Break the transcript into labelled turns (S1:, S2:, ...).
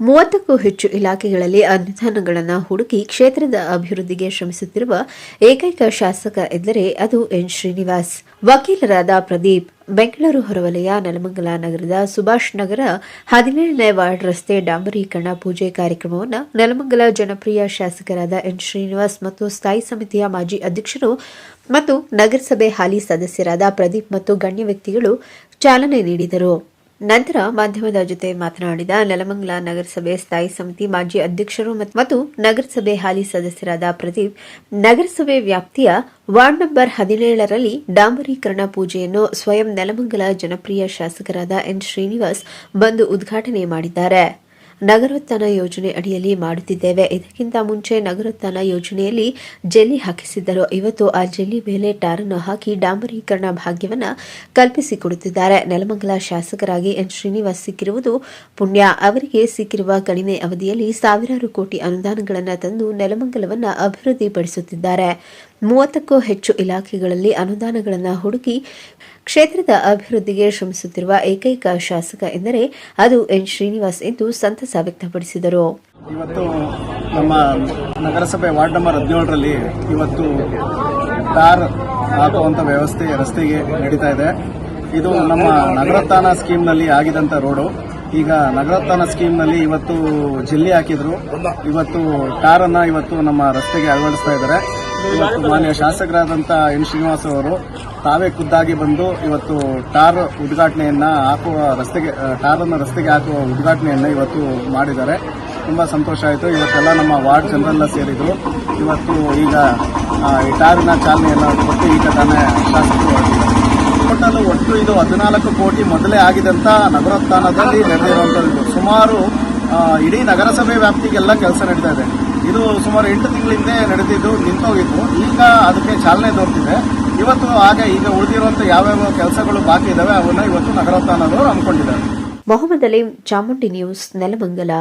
S1: ಮೂವತ್ತಕ್ಕೂ ಹೆಚ್ಚು ಇಲಾಖೆಗಳಲ್ಲಿ ಅನುದಾನಗಳನ್ನು ಹುಡುಕಿ ಕ್ಷೇತ್ರದ ಅಭಿವೃದ್ಧಿಗೆ ಶ್ರಮಿಸುತ್ತಿರುವ ಏಕೈಕ ಶಾಸಕ ಎಂದರೆ ಅದು ಎನ್ ಶ್ರೀನಿವಾಸ್. ವಕೀಲರಾದ ಪ್ರದೀಪ್, ಬೆಂಗಳೂರು ಹೊರವಲಯ, ನೆಲಮಂಗಲ ನಗರದ ಸುಭಾಷ್ ನಗರ, ಹದಿನೇಳನೇ ವಾರ್ಡ್ ರಸ್ತೆ ಡಾಂಬರೀಕರಣ ಪೂಜೆ ಕಾರ್ಯಕ್ರಮವನ್ನು ನೆಲಮಂಗಲ ಜನಪ್ರಿಯ ಶಾಸಕರಾದ ಎನ್ ಶ್ರೀನಿವಾಸ್ ಮತ್ತು ಸ್ಥಾಯಿ ಸಮಿತಿಯ ಮಾಜಿ ಅಧ್ಯಕ್ಷರು ಮತ್ತು ನಗರಸಭೆ ಹಾಲಿ ಸದಸ್ಯರಾದ ಪ್ರದೀಪ್ ಮತ್ತು ಗಣ್ಯ ವ್ಯಕ್ತಿಗಳು ಚಾಲನೆ ನೀಡಿದರು. ನಂತರ ಮಾಧ್ಯಮದ ಜೊತೆ ಮಾತನಾಡಿದ ನೆಲಮಂಗಲ ನಗರಸಭೆ ಸ್ಥಾಯಿ ಸಮಿತಿ ಮಾಜಿ ಅಧ್ಯಕ್ಷರು ಮತ್- ಮತ್ತು ನಗರಸಭೆ ಹಾಲಿ ಸದಸ್ಯರಾದ ಪ್ರದೀಪ್, ನಗರಸಭೆ ವ್ಯಾಪ್ತಿಯ ವಾರ್ಡ್ ನಂಬರ್ ಹದಿನೇಳರಲ್ಲಿ ಡಾಂಬರೀಕರಣ ಪೂಜೆಯನ್ನು ಸ್ವಯಂ ನೆಲಮಂಗಲ ಜನಪ್ರಿಯ ಶಾಸಕರಾದ ಎನ್ ಶ್ರೀನಿವಾಸ್ ಬಂದು ಉದ್ಘಾಟನೆ ಮಾಡಿದ್ದಾರೆ. ನಗರೋತ್ಥಾನ ಯೋಜನೆ ಅಡಿಯಲ್ಲಿ ಮಾಡುತ್ತಿದ್ದೇವೆ. ಇದಕ್ಕಿಂತ ಮುಂಚೆ ನಗರೋತ್ಥಾನ ಯೋಜನೆಯಲ್ಲಿ ಜೆಲ್ಲಿ ಹಾಕಿಸಿದ್ದರು. ಇವತ್ತು ಆ ಜೆಲ್ಲಿ ಮೇಲೆ ಟಾರನ್ನು ಹಾಕಿ ಡಾಂಬರೀಕರಣ ಭಾಗ್ಯವನ್ನ ಕಲ್ಪಿಸಿಕೊಡುತ್ತಿದ್ದಾರೆ. ನೆಲಮಂಗಲ ಶಾಸಕರಾಗಿ ಎನ್. ಶ್ರೀನಿವಾಸ್ ಸಿಕ್ಕಿರುವುದು ಪುಣ್ಯ. ಅವರಿಗೆ ಸಿಕ್ಕಿರುವ ಕಡಿಮೆ ಅವಧಿಯಲ್ಲಿ ಸಾವಿರಾರು ಕೋಟಿ ಅನುದಾನಗಳನ್ನು ತಂದು ನೆಲಮಂಗಲವನ್ನು ಅಭಿವೃದ್ಧಿಪಡಿಸುತ್ತಿದ್ದಾರೆ. ಮೂವತ್ತಕ್ಕೂ ಹೆಚ್ಚು ಇಲಾಖೆಗಳಲ್ಲಿ ಅನುದಾನಗಳನ್ನು ಹುಡುಕಿ ಕ್ಷೇತ್ರದ ಅಭಿವೃದ್ಧಿಗೆ ಶ್ರಮಿಸುತ್ತಿರುವ ಏಕೈಕ ಶಾಸಕ ಎಂದರೆ ಅದು ಎನ್ ಶ್ರೀನಿವಾಸ್ ಎಂದು ಸಂತಸ ವ್ಯಕ್ತಪಡಿಸಿದರು.
S2: ಇವತ್ತು ನಮ್ಮ ನಗರಸಭೆ ವಾರ್ಡ್ ನಂಬರ್ ಹದಿನೇಳರಲ್ಲಿ ಇವತ್ತು ಟಾರ್ ಹಾಕುವಂತ ವ್ಯವಸ್ಥೆ ರಸ್ತೆಗೆ ನಡೀತಾ ಇದೆ. ಇದು ನಮ್ಮ ನಗರೋತ್ಥಾನ ಸ್ಕೀಮ್ನಲ್ಲಿ ಆಗಿದಂತ ರೋಡು. ಈಗ ನಗರೋತ್ಥಾನ ಸ್ಕೀಮ್ನಲ್ಲಿ ಇವತ್ತು ಜಲ್ಲಿ ಹಾಕಿದ್ರು. ಇವತ್ತು ಟಾರನ್ನು ಇವತ್ತು ನಮ್ಮ ರಸ್ತೆಗೆ ಅಳವಡಿಸ್ತಾ ಇದ್ದಾರೆ. ಮಾನ್ಯ ಶಾಸಕರಾದಂತ ಎನ್ ಶ್ರೀನಿವಾಸ್ ಅವರು ತಾವೇ ಖುದ್ದಾಗಿ ಬಂದು ಇವತ್ತು ಟಾರ್ ಉದ್ಘಾಟನೆಯನ್ನ ಹಾಕುವ ರಸ್ತೆಗೆ ಟಾರ್ ಅನ್ನು ರಸ್ತೆಗೆ ಹಾಕುವ ಉದ್ಘಾಟನೆಯನ್ನ ಇವತ್ತು ಮಾಡಿದ್ದಾರೆ. ತುಂಬಾ ಸಂತೋಷ ಆಯಿತು. ಇವತ್ತೆಲ್ಲ ನಮ್ಮ ವಾರ್ಡ್ ಜನರೆಲ್ಲ ಸೇರಿದ್ರು. ಇವತ್ತು ಈಗ ಈ ಟಾರಿನ ಚಾಲನೆಯನ್ನು ಕೊಟ್ಟು ಈಗ ತಾನೇ ಶಾಸಕರು ಒಟ್ಟಲ್ಲಿ ಟೋಟಲ್ ಒಟ್ಟು ಇದು ಹದಿನಾಲ್ಕು ಕೋಟಿ ಮೊದಲೇ ಆಗಿದಂತ ನಗರೋತ್ಥಾನದಲ್ಲಿ ನಡೆದಿರುವಂಥದ್ದು ಸುಮಾರು ಇಡೀ ನಗರಸಭೆ ವ್ಯಾಪ್ತಿಗೆಲ್ಲ ಕೆಲಸ ನಡೀತಾ ಇದೆ. ಇದು ಸುಮಾರು ಎಂಟು ತಿಂಗಳಿಂದ ನಡೆದಿದ್ದು, ನಿಂತೋಗಿತ್ತು. ಈಗ ಅದಕ್ಕೆ ಚಾಲನೆ ದೊರೆತಿದೆ. ಇವತ್ತು ಹಾಗೆ ಈಗ ಉಳಿದಿರುವಂತ ಯಾವ್ಯಾವ ಕೆಲಸಗಳು ಬಾಕಿ ಇದಾವೆ, ಅವನ್ನ ಇವತ್ತು ನಗರೋತ್ಥಾನದವರು ಅನ್ಕೊಂಡಿದ್ದಾರೆ
S1: ಮೊಹಮ್ಮದ್ ಅಲೀಂ, ಚಾಮುಂಡಿ ನ್ಯೂಸ್, ನೆಲಮಂಗಲ.